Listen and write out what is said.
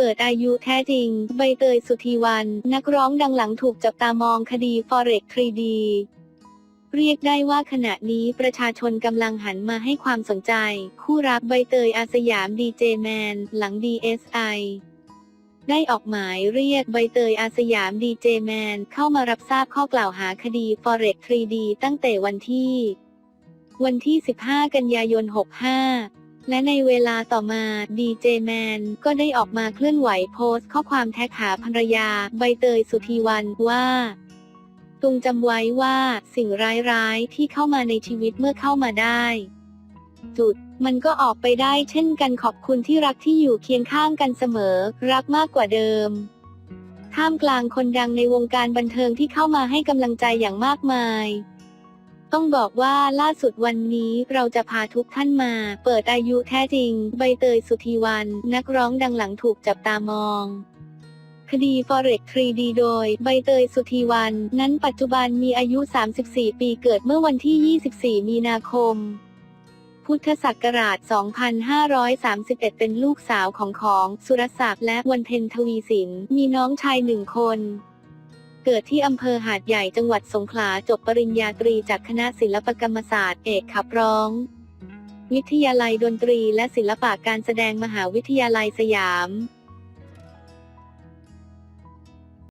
เปิดอายุแท้จริง ใบเตยสุธีวัน นักร้องดังหลังถูกจับตามองคดี Forex 3D เรียกได้ว่าขณะนี้ประชาชนกำลังหันมาให้ความสนใจ คู่รักใบเตยอาสยามดีเจแมน หลัง DSI ได้ออกหมายเรียกใบเตยอาสยามดีเจแมน เข้ามารับทราบข้อกล่าวหาคดี Forex 3D ตั้งแต่วันที่ วันที่ 15 กันยายน 65 และในเวลาต่อมาดีเจแมนก็ได้ออกมาเคลื่อนไหวโพสต์ข้อความแท็กหาภรรยาใบเตยสุธีวันว่าตุงจำไว้ว่าสิ่งร้ายๆที่เข้ามาในชีวิตเมื่อเข้ามาได้ จุดมันก็ออกไปได้เช่นกันขอบคุณที่รักที่อยู่เคียงข้างกันเสมอ รักมากกว่าเดิม ท่ามกลางคนดังในวงการบันเทิงที่เข้ามาให้กำลังใจอย่างมากมาย ต้องบอกว่าล่าสุดวันนี้เราจะพาทุกท่านมา เปิดอายุแท้จริง ใบเตยสุธีวัน นักร้องดังหลังถูกจับตามอง คดี Forex 3D โดย ใบเตยสุธีวัน นั้นปัจจุบันมีอายุ 34 ปีเกิดเมื่อวันที่ 24 มีนาคม พุทธศักราช 2531 เป็นลูกสาวของของสุรศักดิ์และวันเพ็ญทวีสิน มีน้องชายหนึ่งคน เกิดที่อำเภอหาดใหญ่จังหวัดสงขลาจบปริญญาตรีจากคณะศิลปกรรมศาสตร์เอกขับร้อง วิทยาลัยดนตรีและศิลปะการแสดงมหาวิทยาลัยสยาม